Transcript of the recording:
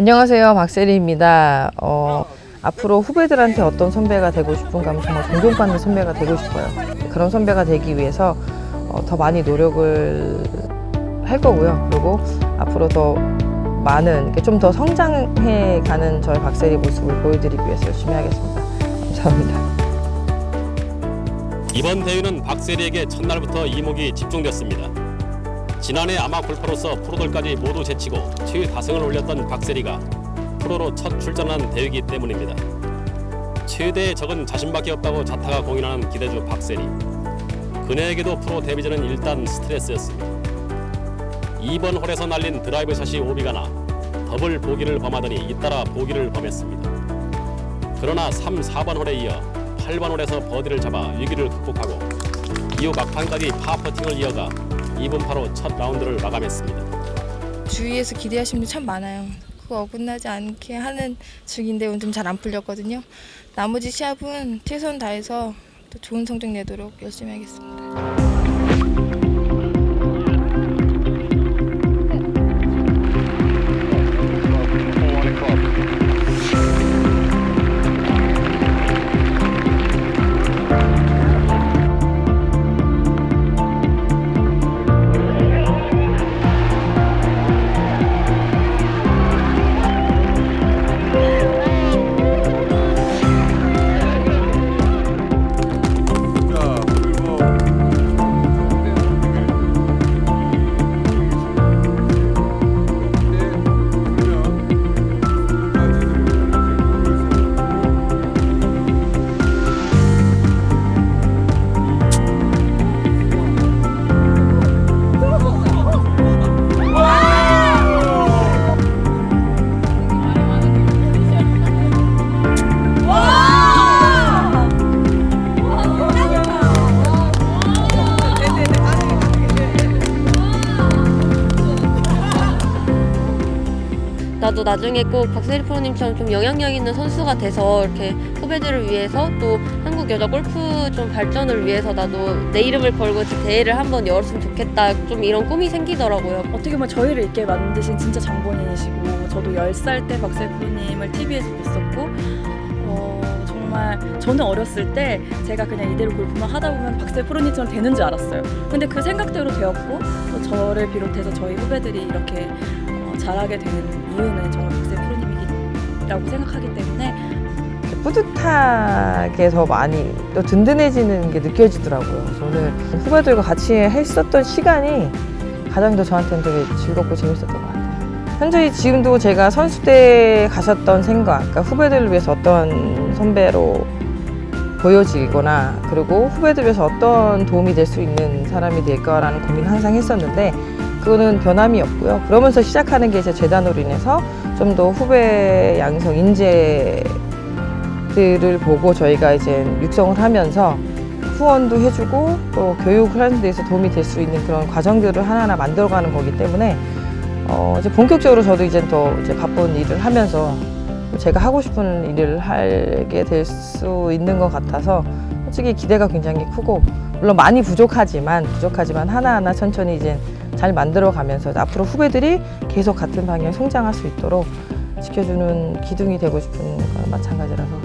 안녕하세요. 박세리입니다. 어, 앞으로 후배들한테 어떤 선배가 되고 싶은가 하면 정말 존경받는 선배가 되고 싶어요. 그런 선배가 되기 위해서 어, 더 많이 노력을 할 거고요. 그리고 앞으로 더 많은 좀 더 성장해 가는 저의 박세리 모습을 보여드리기 위해서 열심히 하겠습니다. 감사합니다. 이번 대회는 박세리에게 첫날부터 이목이 집중됐습니다. 지난해 아마 골퍼로서 프로들까지 모두 제치고 최다승을 올렸던 박세리가 프로로 첫 출전한 대회이기 때문입니다. 최대의 적은 자신밖에 없다고 자타가 공인하는 기대주 박세리. 그녀에게도 프로 데뷔전은 일단 스트레스였습니다. 2번 홀에서 날린 드라이브 샷이 오비가 나 더블 보기를 범하더니 잇따라 보기를 범했습니다. 그러나 3, 4번 홀에 이어 8번 홀에서 버디를 잡아 위기를 극복하고 이후 막판까지 파퍼팅을 이어가 2분 파로 첫 라운드를 마감했습니다. 주위에서 기대하시는 분 참 많아요. 그거 어긋나지 않게 하는 중인데 오늘 좀 잘 안 풀렸거든요. 나머지 시합은 최선 다해서 또 좋은 성적 내도록 열심히 하겠습니다. 나도 나중에 꼭 박세리 프로님처럼 좀 영향력 있는 선수가 돼서 이렇게 후배들을 위해서 또 한국 여자 골프 좀 발전을 위해서 나도 내 이름을 걸고 대회를 한번 열었으면 좋겠다 좀 이런 꿈이 생기더라고요. 어떻게 보면 저희를 있게 만드신 진짜 장본인이시고 저도 10살 때 박세 프로님을 TV에서 뵀었고 어, 정말 저는 어렸을 때 제가 그냥 이대로 골프만 하다 보면 박세 프로님처럼 되는 줄 알았어요. 근데 그 생각대로 되었고 또 저를 비롯해서 저희 후배들이 이렇게 어, 잘하게 되는 이유는 정말 박세 프로님이라고 생각하기 때문에 뿌듯하게 더 많이 또 든든해지는 게 느껴지더라고요. 저는 후배들과 같이 했었던 시간이 가장 더 저한테는 되게 즐겁고 재밌었던 것 같아요. 현재 지금도 제가 선수 때 가셨던 생각, 그러니까 후배들을 위해서 어떤 선배로 보여지거나 그리고 후배들 위해서 어떤 도움이 될 수 있는 사람이 될까라는 고민 을 항상 했었는데 그거는 변함이 없고요. 그러면서 시작하는 게 이제 재단으로 인해서 좀 더 후배 양성 인재 들을 보고 저희가 이제 육성을 하면서 후원도 해주고 또 교육을 하는 데서 도움이 될 수 있는 그런 과정들을 하나하나 만들어가는 거기 때문에 어 이제 본격적으로 저도 이제 더 이제 바쁜 일을 하면서 제가 하고 싶은 일을 하게 될 수 있는 것 같아서 솔직히 기대가 굉장히 크고 물론 많이 부족하지만 부족하지만 하나하나 천천히 이제 잘 만들어 가면서 앞으로 후배들이 계속 같은 방향 성장할 수 있도록 지켜주는 기둥이 되고 싶은 건 마찬가지라서